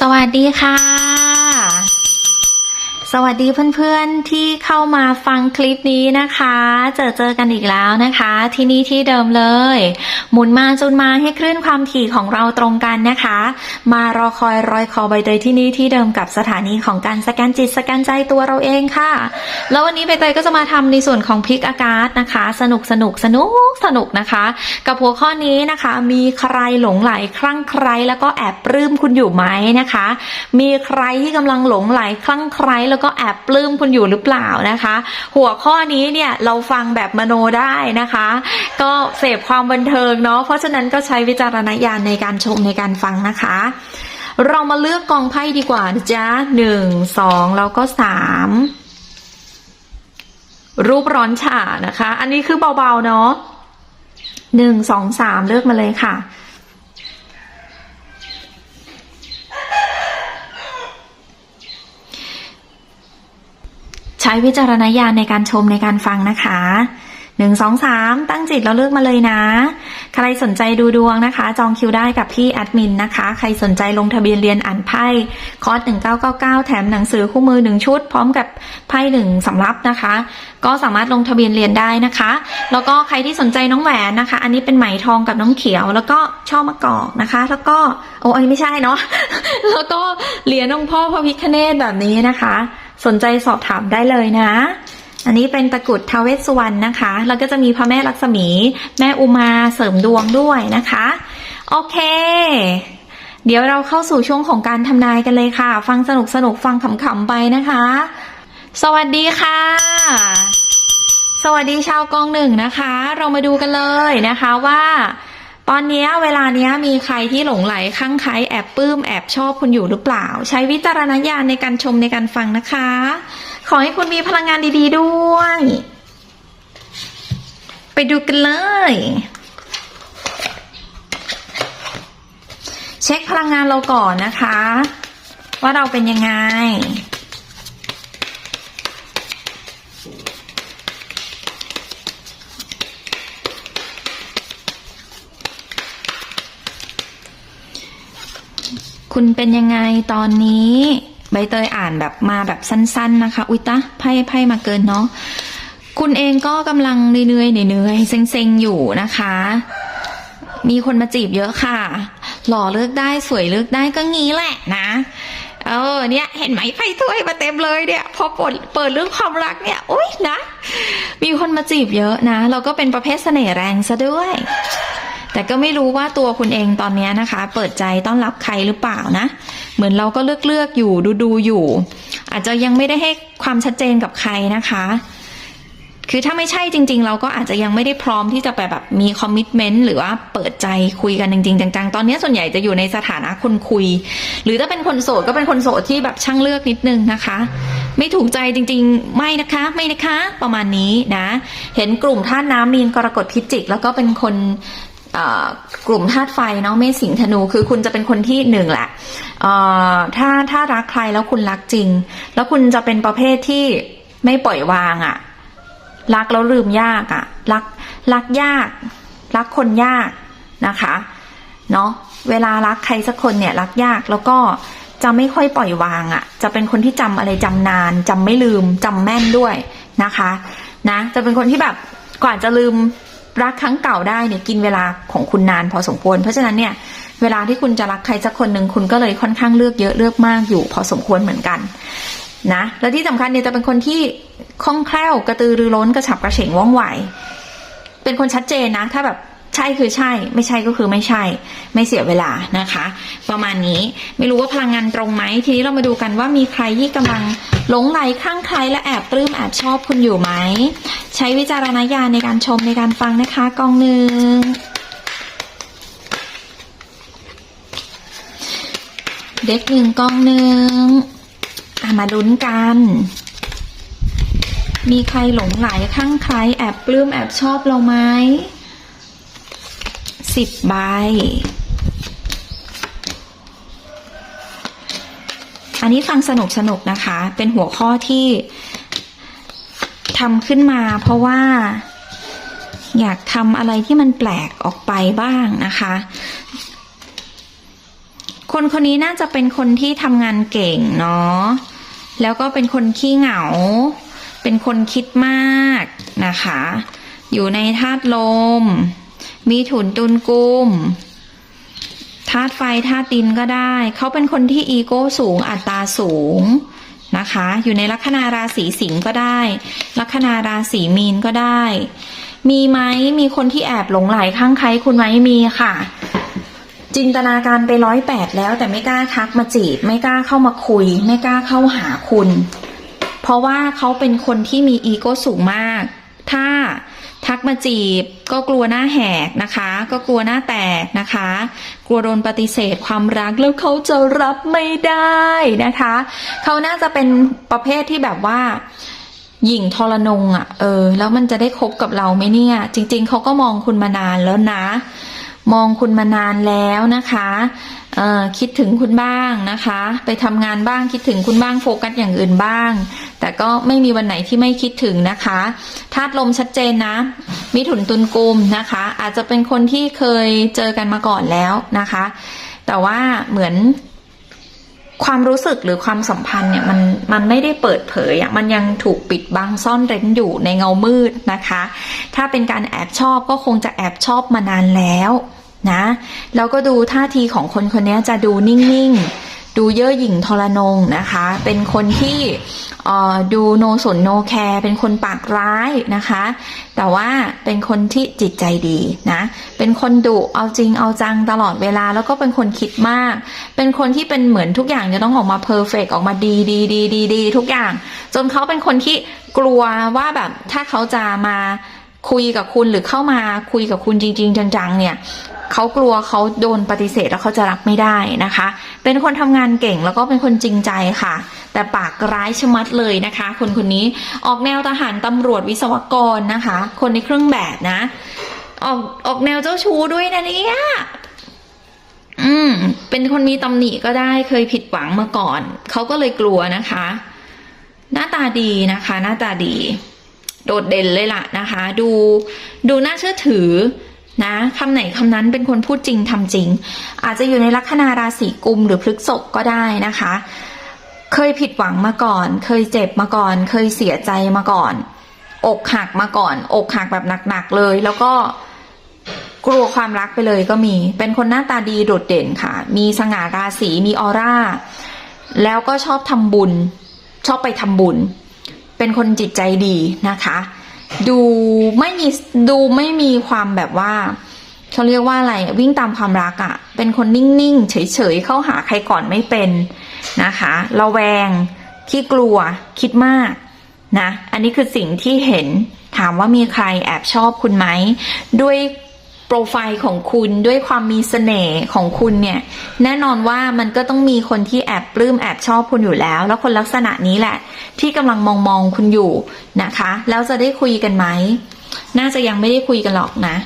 สวัสดีค่ะ สวัสดีเพื่อนๆที่เข้ามาฟังคลิปนี้นะคะ เจอเจอกันอีกแล้วนะคะ ที่นี่ที่เดิมเลย หมุนมาจนมาให้คลื่นความถี่ของเราตรงกันนะคะ มารอคอยรอยคอใบเตยที่นี่ที่เดิมกับสถานีของการสแกนจิตสแกนใจตัวเราเองค่ะ แล้ววันนี้ใบเตยก็จะมาทำในส่วนของพิกอากาศนะคะ สนุกสนุกสนุกสนุกนะคะ กับหัวข้อนี้นะคะ มีใครหลงไหลคลั่งใครแล้วก็แอบปลื้มคุณอยู่ไหมนะคะ มีใครที่กำลังหลงไหลคลั่งใครแล้วก็แอบปลื้มคุณอยู่หรือเปล่านะคะ หัวข้อนี้เนี่ยเราฟังแบบมโนได้นะคะ ก็เสพความบันเทิงเนาะเพราะฉะนั้นก็ใช้วิจารณญาณในการชมในการฟังนะคะ เรามาเลือกกองไพ่ดีกว่านะจ๊ะหนึ่งสองแล้วก็สามรูปร้อนฉ่านะคะ อันนี้คือเบาๆเนาะหนึ่งสองสามเลือกมาเลยค่ะ ใช้วิจารณญาณในการชมในการฟังนะคะหนึ่งสองสามตั้งจิตแล้วเลือกมาเลยนะ ใครสนใจดูดวงนะคะ จองคิวได้กับพี่แอดมินนะคะ ใครสนใจลงทะเบียนเรียนอ่านไพ่คอร์ส1999แถมหนังสือคู่มือหนึ่งชุด พร้อมกับไพ่หนึ่งสำรับนะคะ ก็สามารถลงทะเบียนเรียนได้นะคะ แล้วก็ใครที่สนใจน้องแหวนนะคะ อันนี้เป็นไหมทองกับน้องเขียว แล้วก็ช่อมะกอกนะคะ แล้วก็โอ้อันนี้ไม่ใช่เนาะแล้วก็เหรียญองค์พ่อพระพิฆเนศแบบนี้นะคะ สนใจสอบถามได้เลยนะ อันนี้เป็นตะกุดทาเวสสุวรรณนะคะ แล้วก็จะมีพระแม่ลักษมี แม่อุมาเสริมดวงด้วยนะคะ โอเค เดี๋ยวเราเข้าสู่ช่วงของการทำนายกันเลยค่ะ ฟังสนุกสนุกฟังขำๆไปนะคะ สวัสดีค่ะสวัสดีชาวกองหนึ่งนะคะ เรามาดูกันเลยนะคะว่า ตอนนี้เวลาเนี้ยมีใครที่หลงไหลข้างใครแอบปลื้มแอบชอบคุณอยู่หรือเปล่า ใช้วิจารณญาณในการชมในการฟังนะคะ ขอให้คุณมีพลังงานดี ๆ ด้วย ไปดูกันเลย เช็คพลังงานเราก่อนนะคะ ว่าเราเป็นยังไง คุณเป็นยังไงตอนนี้ ใบเตยอ่านแบบมาแบบสั้น ๆนะคะ อุยตะไพ่ไพ่มาเกินเนาะคุณเองก็กำลังเหนื่อยๆเหนื่อยๆเซ็งๆอยู่นะคะ มีคนมาจีบเยอะค่ะ หล่อเลือกได้สวยเลือกได้ก็งี้แหละนะเออเนี่ยเห็นไหมไพ่ถ้วยมาเต็มเลยเนี่ย พอเปิดเปิดเรื่องความรักเนี่ยโอ๊ยนะ มีคนมาจีบเยอะนะ เราก็เป็นประเภทเสน่ห์แรงซะด้วย แต่ก็ไม่รู้ว่าตัวคุณเองตอนนี้นะคะ เปิดใจต้อนรับใครหรือเปล่านะ เหมือนเราก็เลือกเลือกอยู่ดูดูอยู่ อาจจะยังไม่ได้ให้ความชัดเจนกับใครนะคะ คือถ้าไม่ใช่จริง ๆ เราก็อาจจะยังไม่ได้พร้อมที่จะไปแบบมีคอมมิชเมนต์หรือว่าเปิดใจคุยกันจริงๆจังๆ ตอนนี้ส่วนใหญ่จะอยู่ในสถานะคนคุย หรือถ้าเป็นคนโสดก็เป็นคนโสดที่แบบช่างเลือกนิดนึงนะคะไม่ถูกใจจริงๆ ไม่นะคะ ไม่นะคะ ประมาณนี้นะ เห็นกลุ่มธาตุน้ำมีนกรกฎพิจิก แล้วก็เป็นคน กลุ่มธาตุไฟเนาะเมษสิงธนูคือคุณจะเป็นคนที่หนึ่งแหละถ้าถ้ารักใครแล้วคุณรักจริง แล้วคุณจะเป็นประเภทที่ไม่ปล่อยวางอะรักแล้วลืมยากอะรักรักยาก รักคนยากนะคะเนาะเวลารักใครสักคนเนี่ย รักยากแล้วก็จะไม่ค่อยปล่อยวางอะจะเป็นคนที่จำอะไรจำนานจำไม่ลืมจำแม่นด้วยนะคะ นะ จะเป็นคนที่แบบกว่าจะลืม รักครั้งเก่าได้เนี่ยกินเวลาของคุณนานพอสมควร เพราะฉะนั้นเนี่ยเวลาที่คุณจะรักใครสักคนหนึ่งคุณก็เลยค่อนข้างเลือกเยอะเลือกมากอยู่ พอสมควรเหมือนกันนะและที่สำคัญเนี่ยจะเป็นคนที่คล่องแคล่วกระตือรือร้นกระฉับกระเฉงว่องไวเป็นคนชัดเจนนะ ถ้าแบบ ใช่คือใช่ ไม่ใช่ก็คือไม่ใช่ ไม่เสียเวลานะคะ ประมาณนี้ไม่รู้ว่าพลังงานตรงไหมทีนี้เรามาดูกันว่ามีใครที่กำลังหลงไหลข้างใครและแอบปลื้มแอบชอบคุณอยู่ไหม ใช้วิจารณญาณในการชมในการฟังนะคะกองหนึ่งเด็กหนึ่งกองหนึ่งมาลุ้นกัน มีใครหลงไหลข้างใครแอบปลื้มแอบชอบเราไหม สิบใบ อันนี้ฟังสนุกสนุกนะคะ เป็นหัวข้อที่ทำขึ้นมาเพราะว่าอยากทำอะไรที่มันแปลกออกไปบ้างนะคะ คนคนนี้น่าจะเป็นคนที่ทำงานเก่งเนาะ แล้วก็เป็นคนขี้เหงา เป็นคนคิดมากนะคะ อยู่ในธาตุลม มีถุนตุนกุมธาตุไฟธาตุดินก็ได้ เขาเป็นคนที่อีโก้สูงอัตราสูงนะคะ อยู่ในลัคนาราศีสิงห์ก็ได้ ลัคนาราศีมีนก็ได้ มีไหมมีคนที่แอบหลงไหลข้างใครคุณไหมมีค่ะ จินตนาการไปร้อยแปดแล้วแต่ไม่กล้าทักมาจีบ ไม่กล้าเข้ามาคุย ไม่กล้าเข้าหาคุณ เพราะว่าเขาเป็นคนที่มีอีโก้สูงมาก ถ้า ทักมาจีบ ก็กลัวหน้าแหกนะคะ ก็กลัวหน้าแตกนะคะ กลัวโดนปฏิเสธความรักแล้วเขาจะรับไม่ได้นะคะ เขาน่าจะเป็นประเภทที่แบบว่าหญิงทรนงอะ่ะเออ แล้วมันจะได้คบกับเราไหมเนี่ย จริง ๆเขาก็มองคุณมานานแล้วนะ มองคุณมานานแล้วนะคะคิดถึงคุณบ้างนะคะ ไปทำงานบ้างคิดถึงคุณบ้างโฟกัสอย่างอื่นบ้าง แต่ก็ไม่มีวันไหนที่ไม่คิดถึงนะคะธาตุลมชัดเจนนะ มิถุนตุลกุมนะคะ อาจจะเป็นคนที่เคยเจอกันมาก่อนแล้วนะคะ แต่ว่าเหมือน ความรู้สึกหรือความสัมพันธ์เนี่ยมันมันไม่ได้เปิดเผยอะมันยังถูกปิดบังซ่อนเร้นอยู่ในเงามืดนะคะ ถ้าเป็นการแอบชอบก็คงจะแอบชอบมานานแล้วนะแล้วก็ดูท่าทีของคนคนนี้จะดูนิ่งๆ ดูเย่อหยิ่งทรนงนะคะ เป็นคนที่ ดูโนสนโนแคร์เป็นคนปากร้ายนะคะ แต่ว่าเป็นคนที่จิตใจดีนะ เป็นคนดุเอาจริงเอาจังตลอดเวลาแล้วก็เป็นคนคิดมาก เป็นคนที่เป็นเหมือนทุกอย่างจะต้องออกมาเพอร์เฟกออกมาดีดีดีดีดีทุกอย่าง จนเขาเป็นคนที่กลัวว่าแบบถ้าเขาจะมาคุยกับคุณหรือเข้ามาคุยกับคุณจริง ๆ จังๆ เนี่ยเขากลัวเขาโดนปฏิเสธแล้วเขาจะรับไม่ได้นะคะ เป็นคนทำงานเก่งแล้วก็เป็นคนจริงใจค่ะ แต่ปากร้ายชะมัดเลยนะคะ คนคนนี้ออกแนวทหารตำรวจวิศวกรนะคะ คนในเครื่องแบบนะ ออกออกแนวเจ้าชู้ด้วยนะเนี่ยอืม เป็นคนมีตำหนิก็ได้เคยผิดหวังมาก่อน เขาก็เลยกลัวนะคะ หน้าตาดีนะคะ หน้าตาดี โดดเด่นเลยล่ะนะคะ ดูดูน่าเชื่อถือนะคำไหนคำนั้นเป็นคนพูดจริงทำจริง อาจจะอยู่ในลัคนาราศีกุมหรือพฤกษภก็ได้นะคะ เคยผิดหวังมาก่อน เคยเจ็บมาก่อน เคยเสียใจมาก่อน อกหักมาก่อน อกหักแบบหนักๆเลย แล้วก็กลัวความรักไปเลยก็มี เป็นคนหน้าตาดีโดดเด่นค่ะ มีสง่าราศีมีออร่า แล้วก็ชอบทำบุญ ชอบไปทำบุญ เป็นคนจิตใจดีนะคะ ดูไม่มีดูไม่มีความแบบว่าเขาเรียกว่าอะไรวิ่งตามความรักอะ่ะ เป็นคนนิ่งๆ เฉยๆ เข้าหาใครก่อนไม่เป็น นะคะระแวงขี้กลัวคิดมากนะอันนี้คือสิ่งที่เห็นถามว่ามีใครแอบชอบคุณไหม ด้วยโปรไฟล์ของคุณด้วยความมีเสน่ห์ของคุณเนี่ย แน่นอนว่ามันก็ต้องมีคนที่แอบปลื้มแอบชอบคุณอยู่แล้ว แล้วคนลักษณะนี้แหละ ที่กำลังมองมองๆคุณอยู่นะคะ แล้วจะได้คุยกันไหม น่าจะยังไม่ได้คุยกันหรอกนะ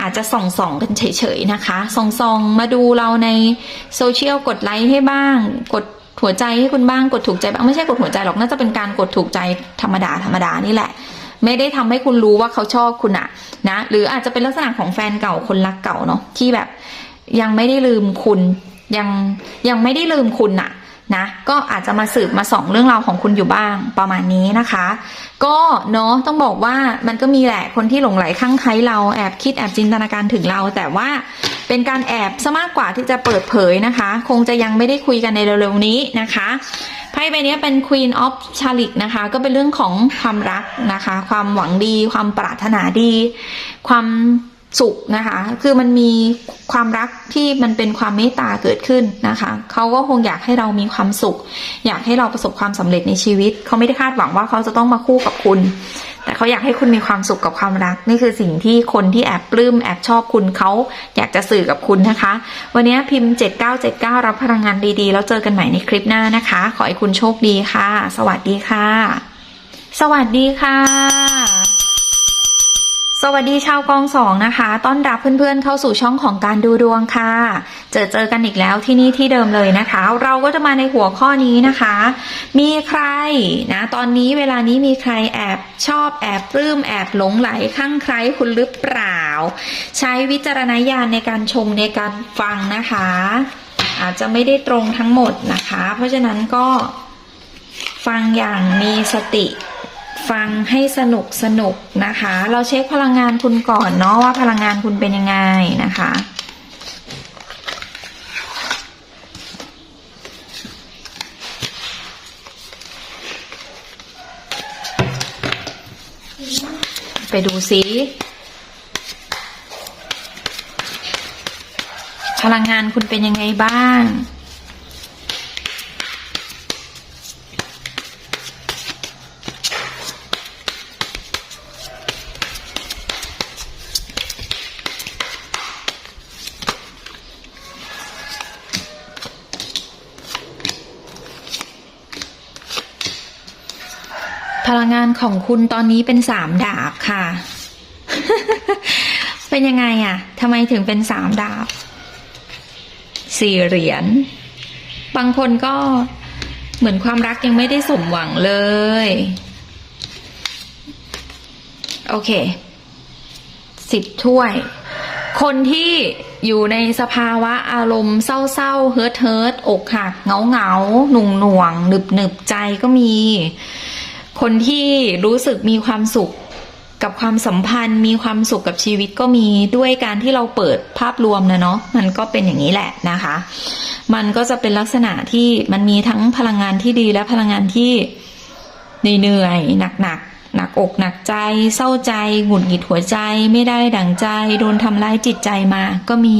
อาจจะส่องส่องกันเฉยๆนะคะส่องส่องมาดูเราในโซเชียลกดไลค์ให้บ้าง กดหัวใจให้คุณบ้างกดถูกใจบ้างไม่ใช่กดหัวใจหรอกน่าจะเป็นการกดถูกใจธรรมดาธรรมดานี่แหละ ไม่ได้ทำให้คุณรู้ว่าเขาชอบคุณอะนะ หรืออาจจะเป็นลักษณะของแฟนเก่าคนรักเก่าเนาะที่แบบยังไม่ได้ลืมคุณยังยังไม่ได้ลืมคุณอะ นะก็อาจจะมาสืบมาส่องเรื่องราวของคุณอยู่บ้างประมาณนี้นะคะ ก็เนาะต้องบอกว่ามันก็มีแหละคนที่หลงไหลข้างใครเราแอบคิดแอบจินตนาการถึงเรา แต่ว่าเป็นการแอบซะมากกว่าที่จะเปิดเผยนะคะ คงจะยังไม่ได้คุยกันในเร็วๆนี้นะคะไพ่ใบนี้เป็น Queen of c h a l i c นะคะ ก็เป็นเรื่องของความรักนะคะ ความหวังดี ความปรารถนาดี ความ สุขนะคะ คือมันมีความรักที่มันเป็นความเมตตาเกิดขึ้นนะคะ เขาก็คงอยากให้เรามีความสุข อยากให้เราประสบความสำเร็จในชีวิต เขาไม่ได้คาดหวังว่าเขาจะต้องมาคู่กับคุณ แต่เขาอยากให้คุณมีความสุขกับความรัก นี่คือสิ่งที่คนที่แอบปลื้มแอบชอบคุณเขาอยากจะสื่อกับคุณนะคะ วันนี้พิมพ์ 7979 รับพลังงานดีๆ แล้วเจอกันใหม่ในคลิปหน้านะคะ ขอให้คุณโชคดีค่ะ สวัสดีค่ะ สวัสดีค่ะ สวัสดีชาวกองสองนะคะ ต้อนรับเพื่อนๆเข้าสู่ช่องของการดูดวงค่ะ เจอเจอกันอีกแล้วที่นี่ที่เดิมเลยนะคะ เราก็จะมาในหัวข้อนี้นะคะ มีใครนะ ตอนนี้เวลานี้มีใครแอบชอบแอบปลื้มแอบหลงไหลข้างใครคุณหรือเปล่า ใช้วิจารณญาณในการชมในการฟังนะคะ อาจจะไม่ได้ตรงทั้งหมดนะคะ เพราะฉะนั้นก็ฟังอย่างมีสติ ฟังให้สนุกสนุกนะคะ เราเช็คพลังงานคุณก่อนเนาะว่าพลังงานคุณเป็นยังไงนะคะ ไปดูซิพลังงานคุณเป็นยังไงบ้าง ลังงานของคุณตอนนี้เป็นสามดาบค่ะ เป็นยังไงอะทำไมถึงเป็นสามดาบ สี่เหรียญ บางคนก็เหมือนความรักยังไม่ได้สมหวังเลย โอเค สิบถ้วย คนที่อยู่ในสภาวะอารมณ์เศร้าๆ เฮิร์ทเฮิร์ทอกหักเงาเงาหนุ่งหน่วงหนึบหนึบใจก็มี คนที่รู้สึกมีความสุขกับความสัมพันธ์ มีความสุขกับชีวิตก็มีด้วยการที่เราเปิดภาพรวมนะเนาะมันก็เป็นอย่างนี้แหละนะคะ มันก็จะเป็นลักษณะที่มันมีทั้งพลังงานที่ดีและพลังงานที่เหนื่อยๆหนักหนักอกหนักใจ เศร้าใจหงุดหงิดหัวใจไม่ได้ดั่งใจ โดนทำร้ายจิตใจมาก็มี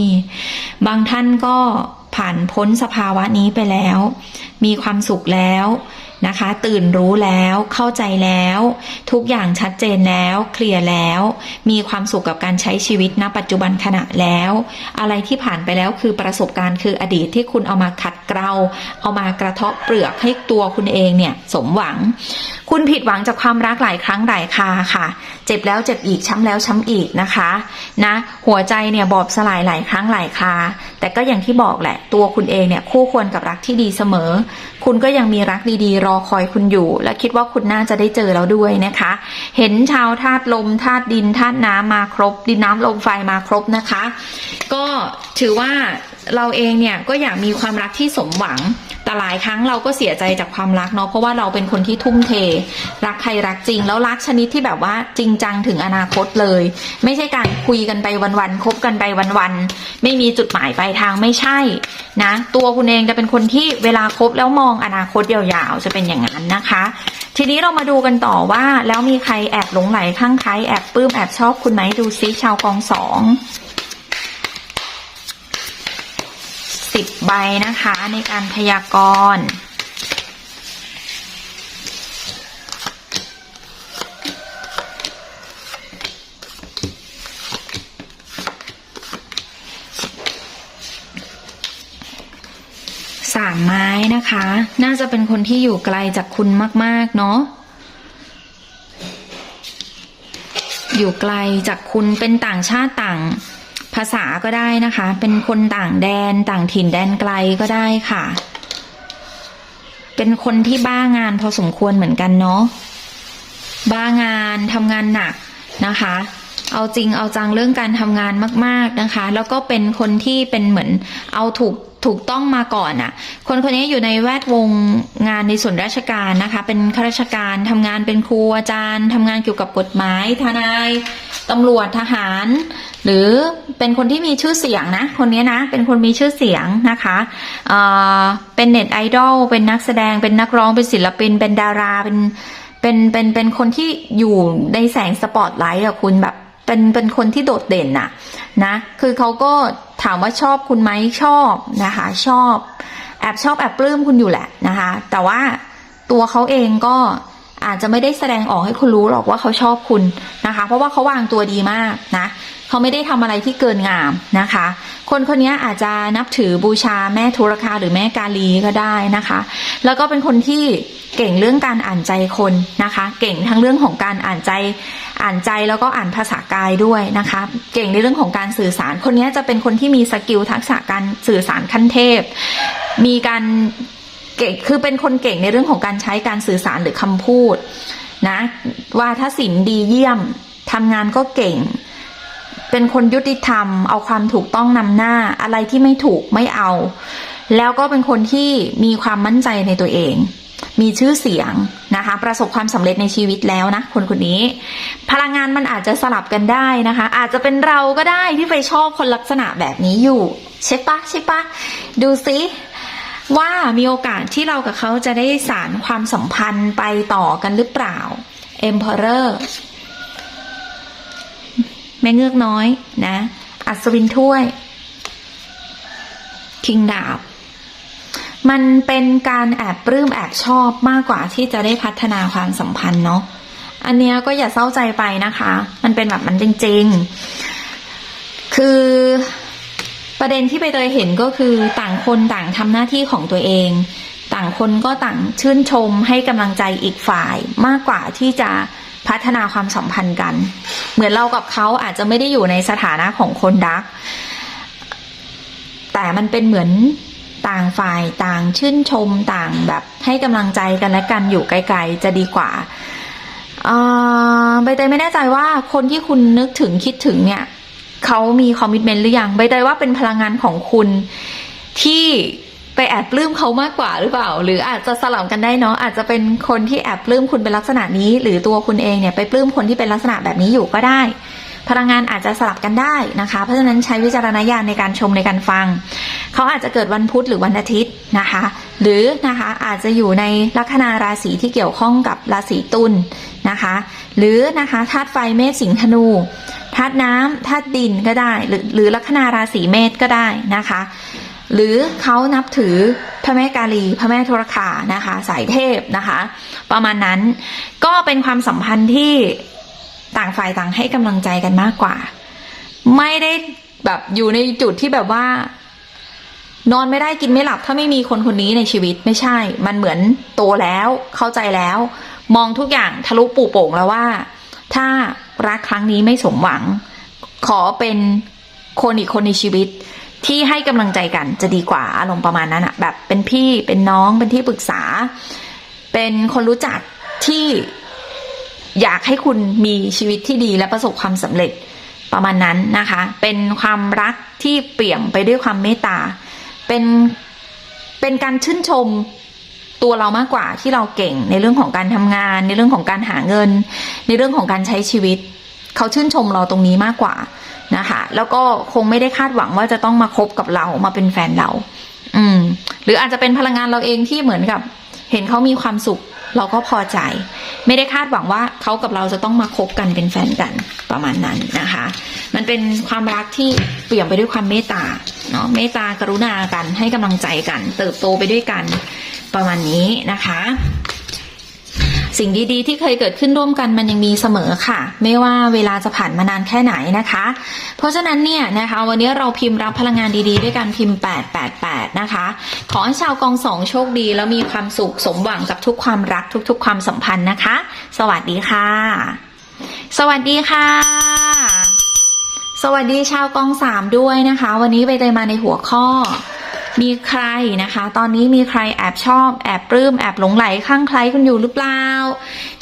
บางท่านก็ผ่านพ้นสภาวะนี้ไปแล้ว มีความสุขแล้ว นะคะ ตื่นรู้แล้วเข้าใจแล้ว ทุกอย่างชัดเจนแล้ว เคลียร์แล้ว มีความสุขกับการใช้ชีวิตณ ปัจจุบันขณะแล้ว อะไรที่ผ่านไปแล้วคือประสบการณ์คืออดีตที่คุณเอามาขัดเกลาเอามากระเทาะเปลือกให้ตัวคุณเองเนี่ยสมหวัง คุณผิดหวังจากความรักหลายครั้งหลายคาค่ะ เจ็บแล้วเจ็บอีกช้ำแล้วช้ำอีกนะคะนะหัวใจเนี่ยบอบสลายหลายครั้งหลายคราแต่ก็อย่างที่บอกแหละ ตัวคุณเองเนี่ยคู่ควรกับรักที่ดีเสมอ คุณก็ยังมีรักดีๆ รอคอยคุณอยู่ และคิดว่าคุณน่าจะได้เจอแล้วด้วยนะคะ เห็นชาวธาตุลมธาตุดินธาตุน้ำมาครบ ดินน้ำลมไฟมาครบนะคะ ก็ถือว่าเราเองเนี่ยก็อยากมีความรักที่สมหวัง แต่หลายครั้งเราก็เสียใจจากความรักเนาะเพราะว่าเราเป็นคนที่ทุ่มเท รักใครรักจริง แล้วรักชนิดที่แบบว่าจริงจังถึงอนาคตเลย ไม่ใช่การคุยกันไปวันๆคบกันไปวันๆไม่มีจุดหมายปลายทางไม่ใช่นะ ตัวคุณเองจะเป็นคนที่เวลาคบแล้วมองอนาคตยาวๆจะเป็นอย่างนั้นนะคะ ทีนี้เรามาดูกันต่อว่าแล้วมีใครแอบหลงไหลข้างใครแอบปลื้มแอบชอบคุณไหมดูซิชาวกองสอง สิบใบนะคะในการพยากรณ์สามไม้นะคะ น่าจะเป็นคนที่อยู่ไกลจากคุณมาก ๆ เนาะอยู่ไกลจากคุณเป็นต่างชาติต่างาษาก็ได้นะคะ เป็นคนต่างแดนต่างถิ่นแดนไกลก็ได้ค่ะ เป็นคนที่บ้างานพอสมควรเหมือนกันเนาะบ้างานทำงานหนักนะคะ เอาจริงเอาจังเรื่องการทำงานมาก ๆนะคะ แล้วก็เป็นคนที่เป็นเหมือนเอาถูกถูกต้องมาก่อนอะ่ะ คนคนนี้อยู่ในแวดวงงานในส่วนราชการนะคะ เป็นข้าราชการทำงานเป็นครูอาจารย์ทำงานเกี่ยวกับกฎหมายทนาย ตำรวจทหาร หรือเป็นคนที่มีชื่อเสียงนะ คนนี้นะ เป็นคนมีชื่อเสียงนะคะเเป็นเน็ตไอดอลเป็นนักแสดงเป็นนักร้องเป็นศิลปิน เป็นดาราเป็นเป็นเป็นเป็นคนที่อยู่ในแสงสปอตไลท์อะคุณแบบเป็นเป็นคนที่โดดเด่นอะนะ คือเขาก็ถามว่าชอบคุณไหมชอบนะคะ ชอบแอบชอบแอบปลื้มคุณอยู่แหละนะคะ แต่ว่าตัวเขาเองก็ อาจจะไม่ได้แสดงออกให้คุณรู้หรอกว่าเขาชอบคุณนะคะ เพราะว่าเขาวางตัวดีมากนะเขาไม่ได้ทำอะไรที่เกินงามนะคะ คนคนนี้อาจจะนับถือบูชาแม่ทุรคาหรือแม่กาลีก็ได้นะคะ แล้วก็เป็นคนที่เก่งเรื่องการอ่านใจคนนะคะ เก่งทั้งเรื่องของการอ่านใจ อ่านใจแล้วก็อ่านภาษากายด้วยนะคะ เก่งในเรื่องของการสื่อสาร คนนี้จะเป็นคนที่มีสกิลทักษะการสื่อสารขั้นเทพ มีการ เก่งคือเป็นคนเก่งในเรื่องของการใช้การสื่อสารหรือคำพูดนะว่าถ้าศิลป์ดีเยี่ยมทำงานก็เก่ง เป็นคนยุติธรรม เอาความถูกต้องนำหน้าอะไรที่ไม่ถูกไม่เอา แล้วก็เป็นคนที่มีความมั่นใจในตัวเอง มีชื่อเสียงนะคะ ประสบความสำเร็จในชีวิตแล้วนะคนคนนี้ พลังงานมันอาจจะสลับกันได้นะคะ อาจจะเป็นเราก็ได้ที่ไปชอบคนลักษณะแบบนี้อยู่ ใช่ปะใช่ปะดูซิ ว่ามีโอกาสที่เรากับเขาจะได้สารความสัมพันธ์ไปต่อกันหรือเปล่า Emperor แม่เงือกน้อยนะ อัศวินถ้วย คิงดาบ มันเป็นการแอบปลื้มแอบชอบมากกว่าที่จะได้พัฒนาความสัมพันธ์เนาะ อันเนี้ยก็อย่าเศร้าใจไปนะคะ มันเป็นแบบมันจริง ๆ คือ ประเด็นที่ไปเตยเห็นก็คือต่างคนต่างทำหน้าที่ของตัวเอง ต่างคนก็ต่างชื่นชมให้กำลังใจอีกฝ่ายมากกว่าที่จะพัฒนาความสัมพันธ์กัน เหมือนเรากับเขาอาจจะไม่ได้อยู่ในสถานะของคนรัก แต่มันเป็นเหมือนต่างฝ่ายต่างชื่นชมต่างแบบให้กำลังใจกันและกันอยู่ไกลๆจะดีกว่าใบเตยไม่แน่ใจว่าคนที่คุณนึกถึงคิดถึงเนี่ย เขามีคอมมิชเมนต์หรือยังใบเตยว่าเป็นพลังงานของคุณที่ไปแอบปลื้มเขามากกว่าหรือเปล่า หรืออาจจะสลับกันได้เนาะอาจจะเป็นคนที่แอบปลื้มคุณเป็นลักษณะนี้ หรือตัวคุณเองเนี่ยไปปลื้มคนที่เป็นลักษณะแบบนี้อยู่ก็ได้ พลังงานอาจจะสลับกันได้นะคะ เพราะฉะนั้นใช้วิจารณญาณในการชมในการฟัง เขาอาจจะเกิดวันพุธหรือวันอาทิตย์นะคะ หรือนะคะอาจจะอยู่ในลัคนาราศีที่เกี่ยวข้องกับราศีตุล นะคะ หรือนะคะธาตุไฟเมษสิงห์ธนูธาตุน้ำธาตุดินก็ได้ หรือหรือลัคนาราศีเมษก็ได้นะคะ หรือเขานับถือพระแม่กาลี พระแม่โทรคานะคะ สายเทพนะคะ ประมาณนั้นก็เป็นความสัมพันธ์ที่ต่างฝ่ายต่างให้กำลังใจกันมากกว่า ไม่ได้แบบอยู่ในจุดที่แบบว่า นอนไม่ได้กินไม่หลับ ถ้าไม่มีคนคนนี้ในชีวิตไม่ใช่ มันเหมือนโตแล้วเข้าใจแล้ว มองทุกอย่างทะลุปูโป่งแล้วว่า ถ้ารักครั้งนี้ไม่สมหวัง ขอเป็นคนอีกคนในชีวิต ที่ให้กำลังใจกันจะดีกว่าอารมณ์ประมาณนั้นอะแบบเป็นพี่เป็นน้องเป็นที่ปรึกษา เป็นคนรู้จักที่อยากให้คุณมีชีวิตที่ดีและประสบความสำเร็จประมาณนั้นนะคะ เป็นความรักที่เปี่ยมไปด้วยความเมตตา เป็น เป็นการชื่นชม ตัวเรามากกว่าที่เราเก่งในเรื่องของการทำงาน ในเรื่องของการหาเงิน ในเรื่องของการใช้ชีวิต เขาชื่นชมเราตรงนี้มากกว่านะคะแล้วก็คงไม่ได้คาดหวังว่าจะต้องมาคบกับเรามาเป็นแฟนเรา อืม หรืออาจจะเป็นพลังงานเราเองที่เหมือนกับ เห็นเขามีความสุข เราก็พอใจ ไม่ได้คาดหวังว่าเขากับเราจะต้องมาคบกันเป็นแฟนกันประมาณนั้นนะคะ มันเป็นความรักที่เปลี่ยนไปด้วยความเมตตาเนาะเมตตากรุณากันให้กำลังใจกัน เติบโตไปด้วยกัน ประมาณนี้นะคะ สิ่งดีๆ ที่เคยเกิดขึ้นร่วมกันมันยังมีเสมอค่ะ ไม่ว่าเวลาจะผ่านมานานแค่ไหนนะคะ เพราะฉะนั้นเนี่ยนะคะ วันนี้เราพิมพ์รับพลังงานดีๆ ด้วยการพิมพ์ 888 นะคะ ขอให้ชาวกองสองโชคดี แล้วมีความสุขสมหวังกับทุกความรักทุก ๆ ความสัมพันธ์นะคะ สวัสดีค่ะ สวัสดีค่ะสวัสดีชาวกองสามด้วยนะคะ วันนี้ไปเตยมาในหัวข้อ มีใครนะคะ ตอนนี้มีใครแอบชอบ แอบปลื้มแอบหลงไหลข้างใครคุณอยู่หรือเปล่า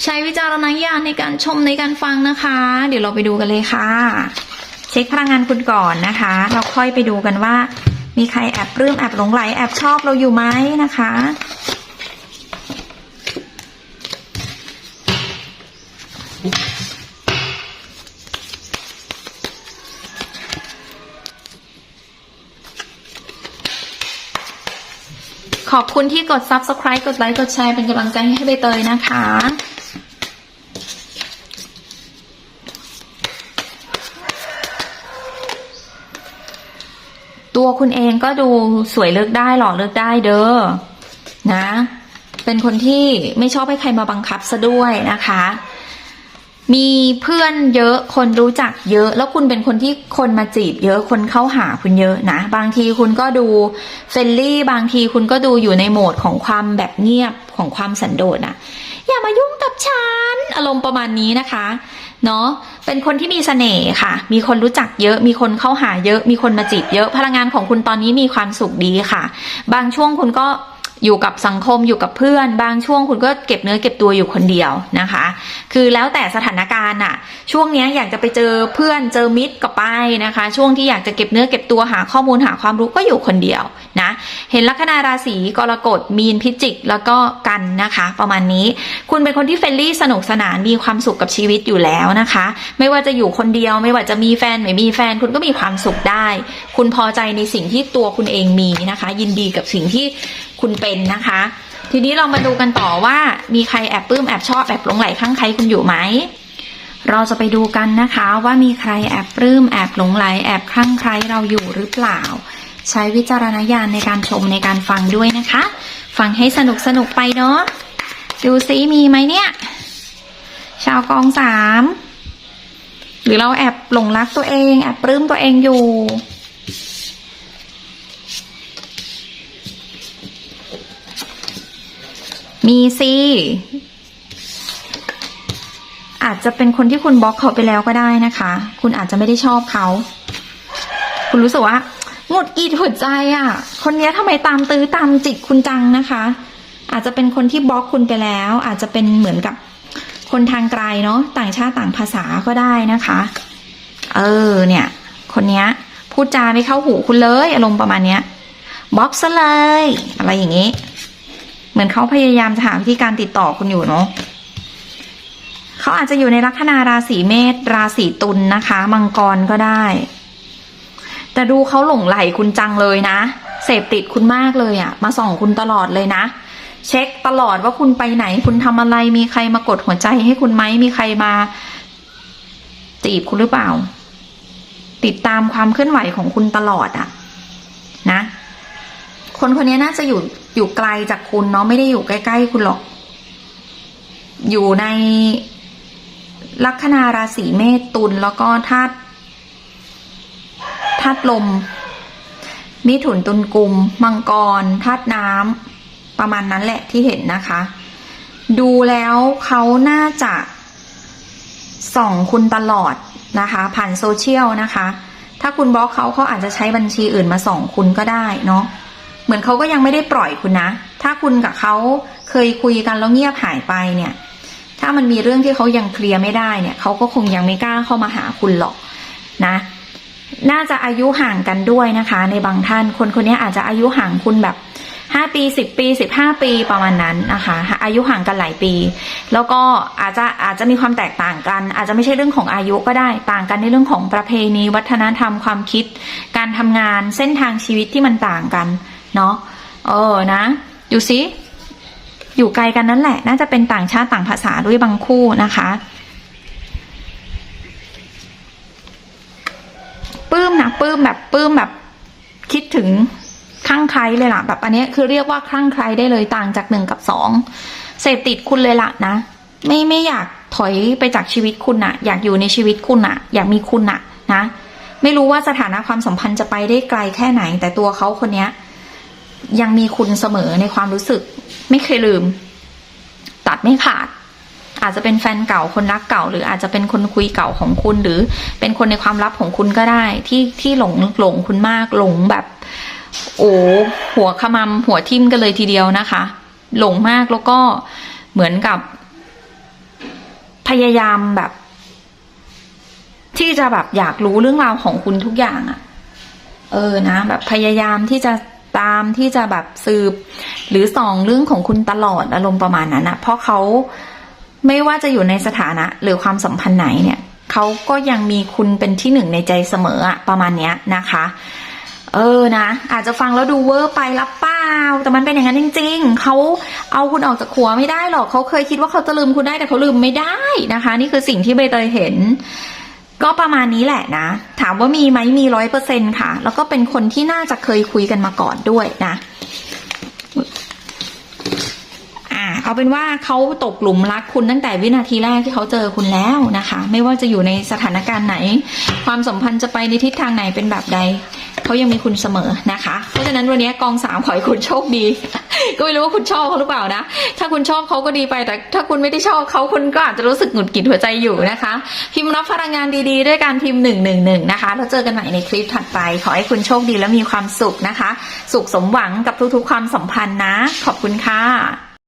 ใช้วิจารณญาณในการชมในการฟังนะคะ เดี๋ยวเราไปดูกันเลยค่ะ เช็คพลังงานคุณก่อนนะคะ เราค่อยไปดูกันว่า มีใครแอบปลื้มแอบหลงไหลแอบชอบเราอยู่ไหมนะคะ ขอบคุณที่กด subscribe กดไลค์ กดแชร์เป็นกำลังใจให้ใบเตยนะคะ ตัวคุณเองก็ดูสวยเลือกได้หล่อเลือกได้เด้อนะ เป็นคนที่ไม่ชอบให้ใครมาบังคับซะด้วยนะคะ มีเพื่อนเยอะคนรู้จักเยอะ แล้วคุณเป็นคนที่คนมาจีบเยอะคนเข้าหาคุณเยอะนะ บางทีคุณก็ดูเฟรนลี่ บางทีคุณก็ดูอยู่ในโหมดของความแบบเงียบของความสันโดษนะอย่ามายุ่งกับฉันอารมณ์ประมาณนี้นะคะเนาะเป็นคนที่มีเสน่ห์ค่ะ มีคนรู้จักเยอะ มีคนเข้าหาเยอะ มีคนมาจีบเยอะ พลังงานของคุณตอนนี้มีความสุขดีค่ะ บางช่วงคุณก็ อยู่กับสังคมอยู่กับเพื่อน บางช่วงคุณก็เก็บเนื้อเก็บตัวอยู่คนเดียวนะคะ คือแล้วแต่สถานการณ์อะช่วงนี้อยากจะไปเจอเพื่อนเจอมิตรก็ไปนะคะ ช่วงที่อยากจะเก็บเนื้อเก็บตัวหาข้อมูลหาความรู้ก็อยู่คนเดียวนะเห็นลัคนาราศีกรกฎมีนพิจิก แล้วก็กันนะคะ ประมาณนี้ คุณเป็นคนที่เฟรนลี่สนุกสนานมีความสุขกับชีวิตอยู่แล้วนะคะ ไม่ว่าจะอยู่คนเดียว ไม่ว่าจะมีแฟนไม่มีแฟนคุณก็มีความสุขได้ คุณพอใจในสิ่งที่ตัวคุณเองมีนะคะ ยินดีกับสิ่งที่คุณเป็นนะคะ ทีนี้เรามาดูกันต่อว่ามีใครแอบปลื้มแอบชอบแอบหลงไหลข้างใครคุณอยู่ไหมเราจะไปดูกันนะคะว่ามีใครแอบปลื้มแอบหลงไหลแอบคลั่งใครเราอยู่หรือเปล่า ใช้วิจารณญาณในการชมในการฟังด้วยนะคะ ฟังให้สนุกสนุกไปเนาะดูซิมีไหมเนี่ย ชาวกองสามหรือเราแอบหลงรักตัวเอง แอบปลื้มตัวเองอยู่ มีสิอาจจะเป็นคนที่คุณบล็อกเขาไปแล้วก็ได้นะคะ คุณอาจจะไม่ได้ชอบเขา คุณรู้สึกว่าหงุดหงิดหัวใจอะ่ะ คนนี้ทำไมตามตื้อตามจิกคุณจังนะคะ อาจจะเป็นคนที่บล็อกคุณไปแล้ว อาจจะเป็นเหมือนกับคนทางไกลเนาะต่างชาติต่างภาษาก็ได้นะคะ เออเนี่ย คนนี้พูดจาไม่เข้าหูคุณเลย อารมณ์ประมาณเนี้ยบล็อกซะเลย อะไรอย่างนี้ เหมือนเขาพยายามจะหาวิธีการติดต่อคุณอยู่เนาะเขาอาจจะอยู่ในลัคนาราศีเมษราศีตุลนะคะ มังกรก็ได้ แต่ดูเขาหลงไหลคุณจังเลยนะ เสพติดคุณมากเลยอะมาส่องคุณตลอดเลยนะ เช็คตลอดว่าคุณไปไหน คุณทำอะไรมีใครมากดหัวใจให้คุณไหมมีใครมา จีบคุณหรือเปล่า ติดตามความเคลื่อนไหวของคุณตลอดอะนะ คนคนนี้น่าจะอยู่อยู่ไกลจากคุณเนาะไม่ได้อยู่ใกล้ ๆ คุณหรอก อยู่ในลัคนาราศีเมษตุลแล้วก็ธาตุธาตุลม มิถุนตุลกุม มังกรธาตุน้ำประมาณนั้นแหละที่เห็นนะคะ ดูแล้วเขาน่าจะส่องคุณตลอดนะคะ ผ่านโซเชียลนะคะ ถ้าคุณบล็อกเขาเขาอาจจะใช้บัญชีอื่นมาส่องคุณก็ได้เนาะ เหมือนเขาก็ยังไม่ได้ปล่อยคุณนะ ถ้าคุณกับเขาเคยคุยกันแล้วเงียบหายไปเนี่ย ถ้ามันมีเรื่องที่เขายังเคลียร์ไม่ได้เนี่ยเขาก็คงยังไม่กล้าเข้ามาหาคุณหรอกนะ น่าจะอายุห่างกันด้วยนะคะ ในบางท่านคนคนนี้อาจจะอายุห่างคุณแบบห้าปีสิบปีสิบห้าปีประมาณนั้นนะคะ อายุห่างกันหลายปี แล้วก็อาจจะอาจจะมีความแตกต่างกัน อาจจะไม่ใช่เรื่องของอายุก็ได้ต่างกันในเรื่องของประเพณี วัฒนธรรมความคิด การทำงานเส้นทางชีวิตที่มันต่างกัน เนาะเออนะดูสิอยู่ไกลกันนั่นแหละ น่าจะเป็นต่างชาติต่างภาษาด้วยบางคู่นะคะปลื้มนะปลื้มแบบปลื้มแบบคิดถึงคลั่งไคล้เลยล่ะ แบบอันนี้คือเรียกว่าคลั่งไคล้ได้เลยต่างจากหนึ่งกับสองเสพติดคุณเลยล่ะนะ ไม่ไม่อยากถอยไปจากชีวิตคุณอะอยากอยู่ในชีวิตคุณอะอยากมีคุณอะนะ ไม่รู้ว่าสถานะความสัมพันธ์จะไปได้ไกลแค่ไหน แต่ตัวเขาคนเนี้ย ยังมีคุณเสมอในความรู้สึก ไม่เคยลืม ตัดไม่ขาด อาจจะเป็นแฟนเก่าคนรักเก่า หรืออาจจะเป็นคนคุยเก่าของคุณ หรือเป็นคนในความลับของคุณก็ได้ ที่ที่หลงหลงคุณมากหลงแบบ โอ้หัวขมำหัวทิ่มกันเลยทีเดียวนะคะ หลงมากแล้วก็เหมือนกับ พยายามแบบ ที่จะแบบอยากรู้เรื่องราวของคุณทุกอย่างอะเออนะ แบบพยายามที่จะ ตามที่จะแบบสืบ หรือส่องเรื่องของคุณตลอดอารมณ์ประมาณนั้นนะเพราะเขาไม่ว่าจะอยู่ในสถานะ หรือความสัมพันธ์ไหนเนี่ยเขาก็ยังมีคุณเป็นที่หนึ่งในใจเสมออะประมาณเนี้ยนะคะ เออนะ อาจจะฟังแล้วดูเวอร์ไปรับเปล่าแต่มันเป็นอย่างนั้นจริง ๆเขาเอาคุณออกจากหัวไม่ได้หรอกเขาเคยคิดว่าเขาจะลืมคุณได้แต่เขาลืมไม่ได้นะคะ นี่คือสิ่งที่ใบเตยเห็น ก็ประมาณนี้แหละนะ ถามว่ามีไหมมีร้อยเปอร์เซ็นค่ะ แล้วก็เป็นคนที่น่าจะเคยคุยกันมาก่อนด้วยนะอ่าเอาเป็นว่าเขาตกหลุมรักคุณตั้งแต่วินาทีแรกที่เขาเจอคุณแล้วนะคะ ไม่ว่าจะอยู่ในสถานการณ์ไหน ความสัมพันธ์จะไปในทิศทางไหนเป็นแบบใด เขายังมีคุณเสมอนะคะ เพราะฉะนั้นวันนี้กองสามขอให้คุณโชคดี ก็ไม่รู้ว่าคุณชอบเขาหรือเปล่านะ ถ้าคุณชอบเขาก็ดีไป แต่ถ้าคุณไม่ได้ชอบเขาคุณก็อาจจะรู้สึกหงุดหงิดหัวใจอยู่นะคะ พิมพ์รับพลังงานดีๆ ด้วยการพิมพ์หนึ่งหนึ่งหนึ่งนะคะ แล้วเจอกันใหม่ในคลิปถัดไป ขอให้คุณโชคดีและมีความสุขนะคะ สุขสมหวังกับทุกๆ ความสัมพันธ์นะ ขอบคุณค่ะ